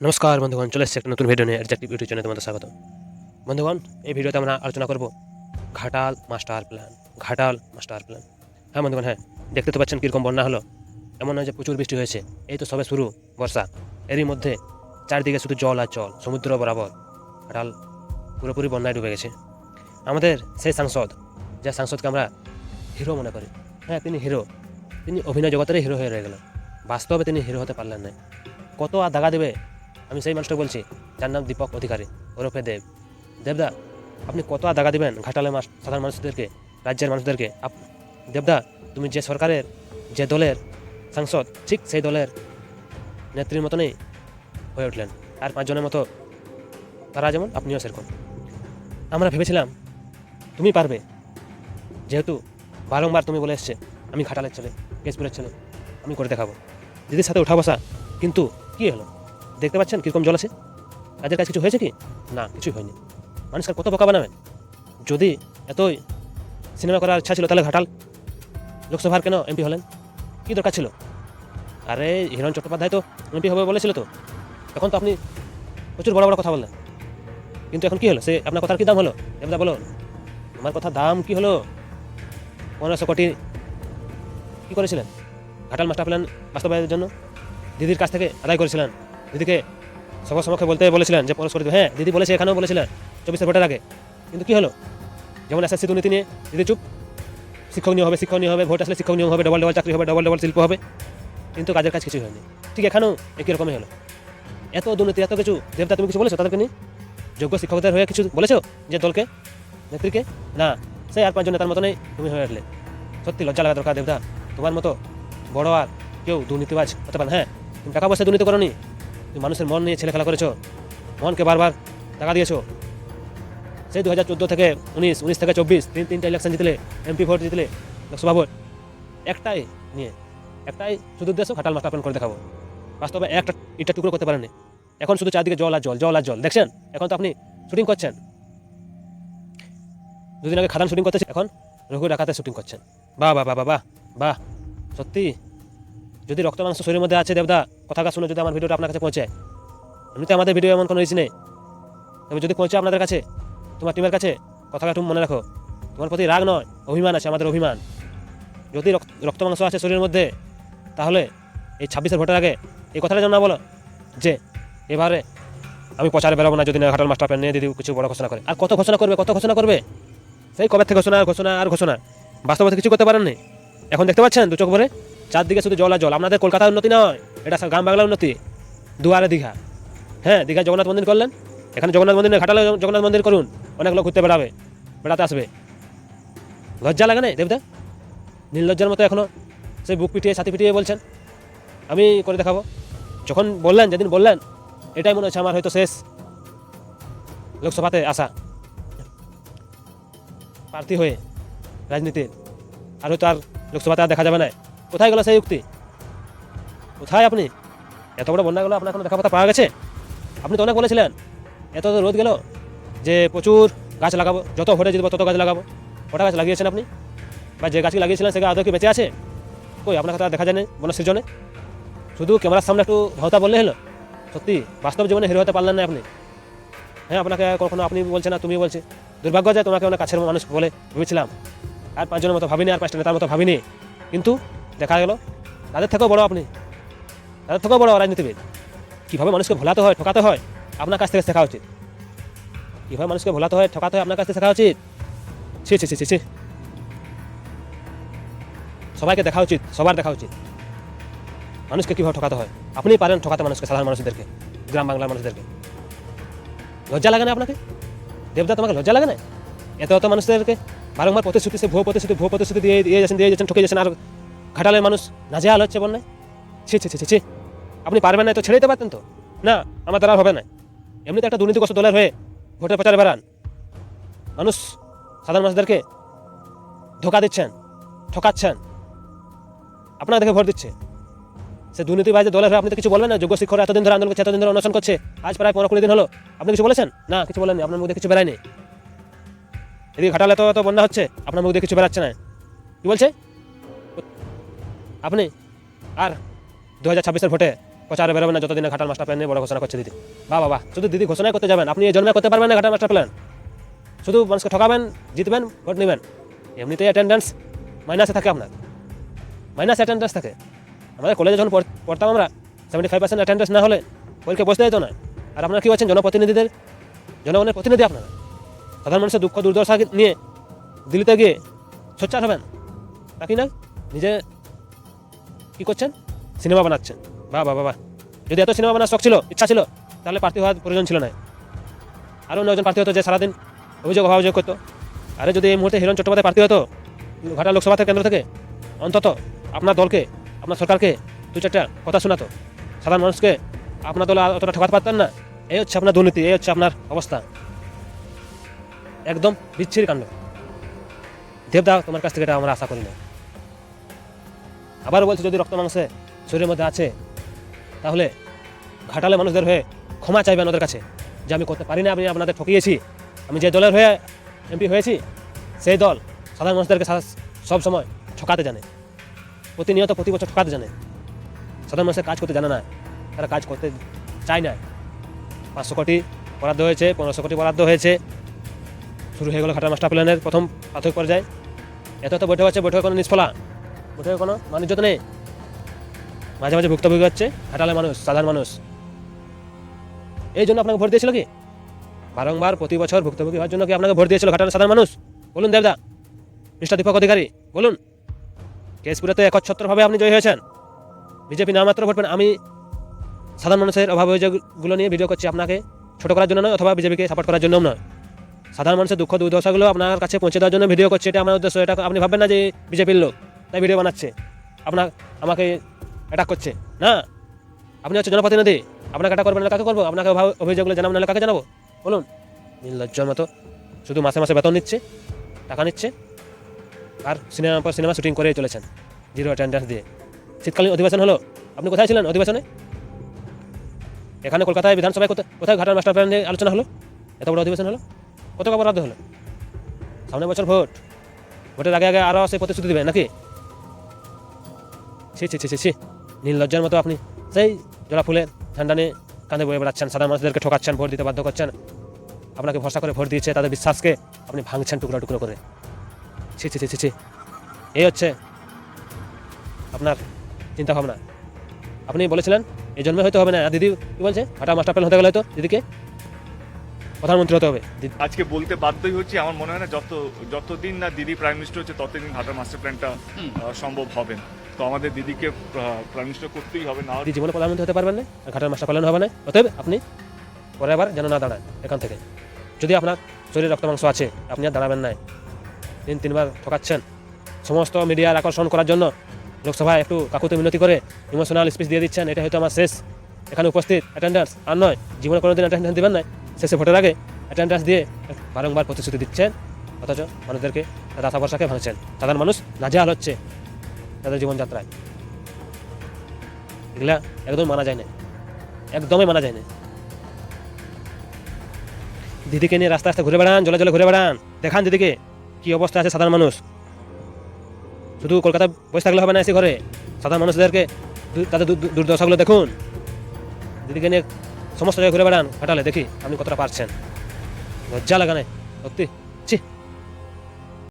নমস্কার বন্ধুগণ, চলে এসেছে একটা নতুন ভিডিও নিয়ে। অ্যাডজেক্টিভ ইউটিউব চ্যানেলে তোমাদের স্বাগত বন্ধুগণ, এই ভিডিওতে আমরা আলোচনা করব Ghatal master plan. Ghatal master plan. হ্যাঁ বন্ধুগণ হ্যাঁ দেখতে তো পাচ্ছেন কীরকম বন্যা হলো। এমন নয় যে প্রচুর বৃষ্টি হয়েছে। এই তো সবে শুরু বর্ষা। এরই মধ্যে চারদিকে শুধু জল আর জল, সমুদ্র বরাবর। ঘাটাল পুরোপুরি বন্যায় ডুবে গেছে। আমাদের সেই সাংসদ, যে সাংসদকে আমরা হিরো মনে করি। হ্যাঁ তিনি হিরো। তিনি অভিনয় জগতেরই হিরো হয়ে রয়ে গেল বাস্তবে তিনি হিরো হতে পারলেন না কত আর দাগা দেবে আমি সেই মানুষটা বলছি, যার নাম দীপক অধিকারী, ওরফে দেব। দেবদা, আপনি কত দাগা দিবেন ঘাটালে মাস সাধারণ মানুষদেরকে, রাজ্যের মানুষদেরকে? আপ- দেবদা, তুমি যে সরকারের, যে দলের সাংসদ, ঠিক সেই দলের নেত্রীর মতনই হয়ে উঠলেন। আর পাঁচজনের মতো তারা যেমন, আপনিও সেরকম। আমরা ভেবেছিলাম, তুমি পারবে। যেহেতু বারংবার তুমি বলে এসছে, আমি ঘাটালের ছেলে, কেশপুরের ছেলে, আমি করে দেখাবো। দিদির সাথে উঠা বসা, কিন্তু কী হলো? দেখতে পাচ্ছেন কীরকম জল আছে? কাজের কাজ কিছু হয়েছে কি? না, কিছুই হয়নি। মানুষকে আর কত বোকা বানাবেন? যদি এতই সিনেমা করার ইচ্ছা ছিল তাহলে ঘাটাল। লোকসভার কেন এমপি হলেন? কী দরকার ছিল? আরে, হিরণ চট্টোপাধ্যায় তো এমপি হবে বলেছিল তো। তখন তো আপনি প্রচুর বড় বড় কথা বললেন। কিন্তু এখন কি হলো? সে আপনার কথার কি দাম হলো? দেবদা বলো আমার কথা দাম কি হলো? পনেরোশো কোটি কী করেছিলেন? ঘাটাল মাস্টার প্ল্যান বাস্তবায়নের জন্য? দিদির কাছ থেকে আদায় করেছিলেন? দিদিকে সবার সমক্ষে বলতে বলেছিলেন যে পরশ করে হ্যাঁ দিদি বলেছে, এখানেও বলেছিলেন চব্বিশের ভোটের আগে। কিন্তু কি হলো? যেমন এসএসসি দুর্নীতি নিয়ে, দিদি চুপ। শিক্ষক নিয়োগ হবে, শিক্ষক নিয়োগ হবে, ভোট আসলে শিক্ষক নিয়োগ হবে ডবল ডবল চাকরি হবে ডবল ডবল শিল্প হবে। কিন্তু কাজের কাজ কিছুই হয়নি। ঠিক এখানেও একই রকমই হলো। এত দুর্নীতি, এত কিছু। দেবতা তুমি কিছু বলেছ তাদেরকে নিয়ে? যোগ্য শিক্ষকদের হয়ে কিছু বলেছ যে দলকে, নেত্রীকে? না সেই আর পাঁচজন নেতার মতনই তুমি হয়ে উঠলে সত্যি লজ্জা লাগা দরকার দেবদা। তোমার মতো বড় আর কেউ দুর্নীতিবাজ হতে পারে হ্যাঁ তুমি টাকা পয়সা দুর্নীতি করনি তুমি মানুষের মন নিয়ে ছেলে খেলা করেছ। মনকে বারবার টাকা দিয়েছ। সেই দু হাজার চোদ্দ থেকে উনিশ উনিশ থেকে চব্বিশ, তিন, তিনটা ইলেকশন জিতলে এমপি ভোট জিতলে, লোকসভা ভোট। একটাই নিয়ে, একটাই শুধু উদ্দেশ্য খাটাল প্ল্যান করে দেখাবো। বাস্তবে একটা ইটা টুকরো করতে পারেনি এখন শুধু চারদিকে জল আর জল জল আর জল। দেখছেন? এখন তো আপনি শুটিং করছেন। দুদিন আগে খাদান শুটিং করতেছে, এখন রঘু ডাকাতে শুটিং করছেন। বাহ বাহ বাহ বাহ বাহ। সত্যি? যদি রক্ত মাংস শরীরের মধ্যে আছে, দেবদা কথা শুনে যদি আমার ভিডিওটা আপনার কাছে পৌঁছে। এমনিতে আমাদের ভিডিও এমন কোনো ইস্যু নেই। তবে যদি পৌঁছে আপনাদের কাছে, তোমার টিমের কাছে, কথাটা তুমি মনে রাখো। তোমার প্রতি রাগ নয়, অভিমান আছে, আমাদের অভিমান। যদি রক্ত- মাংস আছে শরীরের মধ্যে, তাহলে এই ছাব্বিশের ভোটের আগে এই কথাটা যেন না বলো, যে এবারে আমি প্রচারে বেরোবো না, যদি না ঘাটাল মাস্টার প্ল্যান নিয়ে দিদি কিছু বড় ঘোষণা করে। আর কত ঘোষণা করবে, কত ঘোষণা করবে? সেই কবে থেকে ঘোষণা আর ঘোষণা আর ঘোষণা? বাস্তবতা কিছু করতে পারেননি? এখন দেখতে পাচ্ছেন দু চোখ ভরে? চারদিকে শুধু জল আর জল। আপনাদের কলকাতার উন্নতি নয়, এটা গ্রাম বাংলার উন্নতি। দুয়ারে দীঘা। হ্যাঁ দীঘা জগন্নাথ মন্দির করলেন। এখানে জগন্নাথ মন্দির ঘাটালে জগন্নাথ মন্দির করুন। অনেক লোক ঘুরতে বেড়াবে, বেড়াতে আসবে। লজ্জা লাগে না দেবদা নির্লজ্জার মতো এখনও সেই বুক পিটিয়ে, ছাতি পিটিয়ে বলছেন। আমি করে দেখাবো। যখন বললেন, যেদিন বললেন, এটাই মনে হচ্ছে আমার হয়তো শেষ লোকসভাতে আসা। প্রার্থী হয়ে রাজনীতির। আর হয়তো আর লোকসভাতে আর দেখা যাবে না। কোথায় গেল সেই উক্তি? কোথায় আপনি? এত বড় বন্যা গেলো, আপনার কোনো দেখা পাতা পাওয়া গেছে? আপনি তো অনেক বলেছিলেন, এত রোদ গেল যে প্রচুর গাছ লাগাবো, যত ভোটে জিতবো তত গাছ লাগাবো। কটা গাছ লাগিয়েছেন আপনি? বা যে গাছকে লাগিয়েছিলেন, সে আদৌ কি বেঁচে আছে? কই, আপনার কথা দেখা যায় না বনসৃজনে শুধু ক্যামেরার সামনে একটু ভাওতা বললে হলো? সত্যি, বাস্তব জীবনে হিরো হতে পারলেন না আপনি। হ্যাঁ আপনাকে কখনো আপনি বলছেন না তুমি বলছে। দুর্ভাগ্য যায় তোমাকে অনেক কাছের মানুষ বলে ভেবেছিলাম। আর পাঁচজনের মতো ভাবিনি, আর পাঁচটা নেতার মতো ভাবিনি। কিন্তু দেখা গেল। তাদের থেকেও বড় আপনি। তাদের থেকেও বড় রাজনীতিবিদ। কীভাবে মানুষকে ভোলাতে হয়, ঠকাতে হয়, আপনার কাছ থেকে শেখা উচিত। কীভাবে মানুষকে ভোলাতে হয়, ঠকাতে হয়, আপনার কাছ থেকে শেখা উচিত। ছি ছি ছি ছি সবাইকে দেখা উচিত, সবার দেখা উচিত। মানুষকে কীভাবে ঠকাতে হয়? আপনি পারেন ঠকাতে মানুষকে, সাধারণ মানুষদেরকে, গ্রাম বাংলার মানুষদেরকে। লজ্জা লাগে না আপনাকে? দেবদা, তোমাকে লজ্জা লাগে না? এত এত মানুষদেরকে বারংবার প্রতিশ্রুতি সে ভুয়ো প্রতিশ্রুতি ভুয়ো প্রতিশ্রুতি দিয়ে দিয়ে যাচ্ছেন দিয়ে যাচ্ছেন ঠকে যাচ্ছেন, আর ঘাটালের মানুষ নাজেহাল হচ্ছে বন্যায়? ছি ছি ছি ছি আপনি পারবেন না তো ছেড়ে দিতে পারতেন তো? না, আমার দ্বারা হবে না। এমনিতে একটা দুর্নীতিগ্রস্ত দলের হয়ে ভোটের প্রচারে বেড়ান। মানুষ, সাধারণ মানুষদেরকে ধোকা দিচ্ছেন, ঠকাচ্ছেন। আপনার দেখে ভোট দিচ্ছে। সে দুর্নীতিবাজ দলের হয়ে আপনি তো কিছু বলবেন না, যোগ্য শিক্ষকরা এতদিন ধরে আন্দোলন করছে, এতদিন ধরে অনশন করছে, আজ প্রায় পনেরো কুড়ি দিন হলো। আপনি কিছু বলেছেন? না, কিছু বলেননি। আপনার মধ্যে কিছু বেড়ায়নি। এদিকে ঘাটালে তো বন্যা হচ্ছে, আপনার মুখ দিয়ে কিছু বেড়াচ্ছে না। কি বলছে? আপনি? আর দু হাজার ছাব্বিশের ভোটে প্রচারে বেরোবেন না, যতদিনে ঘাটার মাস্টার প্ল্যান নিয়ে বড় ঘোষণা করছে দিদি। বা বাবা শুধু দিদি ঘোষণাই করতে যাবেন, আপনি এই জন্মে করতে পারবেন না ঘাটাল মাস্টার প্ল্যান। শুধু মানুষকে ঠকাবেন, জিতবেন, ভোট নেবেন। এমনিতেই অ্যাটেন্ডেন্স মাইনাসে থাকে আপনার। মাইনাস অ্যাটেন্ডেন্স থাকে। আমাদের কলেজে যখন পড়- পড়তাম আমরা সেভেন্টি ফাইভ পার্সেন্ট অ্যাটেন্ডেন্স না হলে পরীক্ষা বসতে যেত না। আর আপনারা কী হচ্ছেন জনপ্রতিনিধিদের? জনগণের প্রতিনিধি আপনারা। সাধারণ মানুষের দুঃখ, দুর্দশা নিয়ে দিল্লিতে গিয়ে সোচ্চার হবেন? নাকি না? নিজে কি করছেন? সিনেমা বানাচ্ছেন। বাহ বাহ বাহ যদি এত সিনেমা বানার শখ ছিল, ইচ্ছা ছিল, তাহলে প্রার্থী হওয়ার প্রয়োজন ছিল না। আরও অন্য একজন প্রার্থী হতো যে সারাদিন অভিযোগ অভিযোগ করতো। আরে যদি এই মুহূর্তে হিরণ চট্টোপাধ্যায় প্রার্থী হতো ঘাটা লোকসভা থেকে কেন্দ্র থেকে, অন্তত আপনার দলকে, আপনার সরকারকে দু চারটা কথা শোনাতো। সাধারণ মানুষকে আপনার দল অতটা ঠকাতে পারতেন না। এই হচ্ছে আপনার দুর্নীতি, এই হচ্ছে আপনার অবস্থা। একদম বিচ্ছিরি কাণ্ড। দেবদা, তোমার কাছ থেকে এটা আমরা আশা করি না। আবার বলছি, যদি রক্ত মাংসে শরীরের মধ্যে আছে, তাহলে ঘাটালে মানুষদের হয়ে ক্ষমা চাইবেন ওদের কাছে। যে আমি করতে পারি না, আমি আপনাদের ঠকিয়েছি। আমি যে দলের হয়ে এমপি হয়েছি, সেই দল সাধারণ মানুষদেরকে সব সময় ঠকাতে জানে। প্রতিনিয়ত প্রতি বছর ঠকাতে জানে। সাধারণ মানুষের কাজ করতে জানে না। তারা কাজ করতে চায় না। পাঁচশো কোটি বরাদ্দ হয়েছে, পনেরোশো কোটি বরাদ্দ হয়েছে। শুরু হয়ে গেল ঘাটা মাস্টার প্ল্যানের প্রথম প্রাথমিক পর্যায়ে। এত এত বৈঠক আছে বৈঠকে কোনো নিষ্ফলা। বৈঠকে কোনো বাণিজ্য তো নেই। মাঝে মাঝে ভুক্তভোগী হচ্ছে, ঘাটালের মানুষ, সাধারণ মানুষ। এই জন্য আপনাকে ভোট দিয়েছিল কি? বারংবার প্রতি বছর ভুক্তভোগী হওয়ার জন্য কি আপনাকে ভোট দিয়েছিল ঘাটালের সাধারণ মানুষ? বলুন দেবদা মিস্টার দীপক অধিকারী, বলুন। কেশপুরে তো একচ্ছত্রভাবে আপনি জয়ী হয়েছেন। বিজেপি নামাত্র ভোট পেন আমি সাধারণ মানুষের অভাব অভিযোগগুলো নিয়ে ভিডিও করছি আপনাকে। ছোট করার জন্য নয়, অথবা বিজেপিকে সাপোর্ট করার জন্যও নয়। সাধারণ মানুষের দুঃখ দুর্দশাগুলো আপনার কাছে পৌঁছে দেওয়ার জন্য ভিডিও করছে, এটা আমার উদ্দেশ্য। এটা আপনি ভাববেন না যে বিজেপির লোক। তাই ভিডিও বানাচ্ছে। আপনার, আমাকে অ্যাটাক করছে। না, আপনি হচ্ছে জনপ্রতিনিধি। আপনাকে অ্যাটাক করবেন না কাকে করব? আপনাকে অভিযোগগুলো জানাব নাহলে কাকে জানাব? বলুন। নির্লজ্জর মতো। শুধু মাসে মাসে বেতন নিচ্ছে, টাকা নিচ্ছে, আর সিনেমার পর সিনেমা শুটিং করেই চলেছেন। জিরো অ্যাটেন্ডেন্স দিয়ে। শীতকালীন অধিবেশন হলো। আপনি কোথায় ছিলেন অধিবেশনে? এখানে কলকাতায় বিধানসভায় কোথায় কোথায় ঘাটার মাস্টার প্ল্যান নিয়ে আলোচনা হলো? এত বড় অধিবেশন হলো? কত বরাদ্দ হলো? সামনের বছর ভোট। ভোটের আগে আগে আরও সে প্রতিশ্রুতি দেবেন নাকি? ছি ছি ছি ছি ছি। নীললজ্জার মতো আপনি। সেই জলা ফুলের ঠান্ডা নিয়ে কাঁধে বয়ে বেড়াচ্ছেন সাধারণ মানুষদেরকে ঠকাচ্ছেন ভোট দিতে বাধ্য করছেন। আপনাকে ভরসা করে ভোট দিয়েছে তাদের বিশ্বাসকে আপনি ভাঙছেন টুকরো টুকরো করে। ছি ছি ছি ছি ছি। এই হচ্ছে আপনার চিন্তা ভাবনা আপনি বলেছিলেন এই জন্মে হয়তো হবে না। আর দিদি কি বলছে? হাটা মাস্টার প্ল্যান হতে গেলে হয়তো দিদিকে প্রধানমন্ত্রী হতে হবে। আজকে বলতে বাধ্যই হচ্ছে আমার মনে হয় না যত যতদিন না দিদি প্রাইম মিনিস্টার হচ্ছে ততদিন ঘাটার মাস্টার প্ল্যানটা সম্ভব হবে না। তো আমাদের দিদিকে মিনিস্টার করতেই হবে না। দিদি জীবনে প্রধানমন্ত্রী হতে পারবেন না ঘাটের মাস্টার প্ল্যান হবে না। অতএব আপনি পরে আবার যেন না দাঁড়ান এখান থেকে। যদি আপনার শরীরে রক্ত মাংস আছে, আপনি আর দাঁড়াবেন না। তিন তিনবার ঠকাচ্ছেন। সমস্ত মিডিয়ার আকর্ষণ করার জন্য লোকসভায় একটু কাকুতে মিনতি করে ইমোশনাল স্পিচ দিয়ে দিচ্ছেন। এটা হয়তো আমার শেষ। এখানে উপস্থিত অ্যাটেন্ডেন্স আর নয়, জীবনে কোনোদিন অ্যাটেন্ডেন্স দেবেন না। শেষে ভোটের আগে অ্যাটেন্ডেন্স দিয়ে বারংবার প্রতিশ্রুতি দিচ্ছেন। অথচ মানুষদেরকে আশা ভরসাকে ভাঙছেন। সাধারণ মানুষ নাজেহাল হচ্ছে। তাদের জীবনযাত্রায় এগুলা একদম মানা যায় না। একদমই মানা যায় না। দিদিকে নিয়ে রাস্তা রাস্তা ঘুরে বেড়ান, জলে জলে ঘুরে বেড়ান। দেখান দিদিকে, কি অবস্থা আছে সাধারণ মানুষ। শুধু কলকাতায় বসে থাকলে হবে না এসে ঘরে। সাধারণ মানুষদেরকে তাদের দুর্দশাগুলো দেখুন। দিদিকে নিয়ে সমস্ত জায়গায় ঘুরে বেড়ান হাঁটালে দেখি আপনি কতটা পারছেন। লজ্জা লাগানে সত্যি।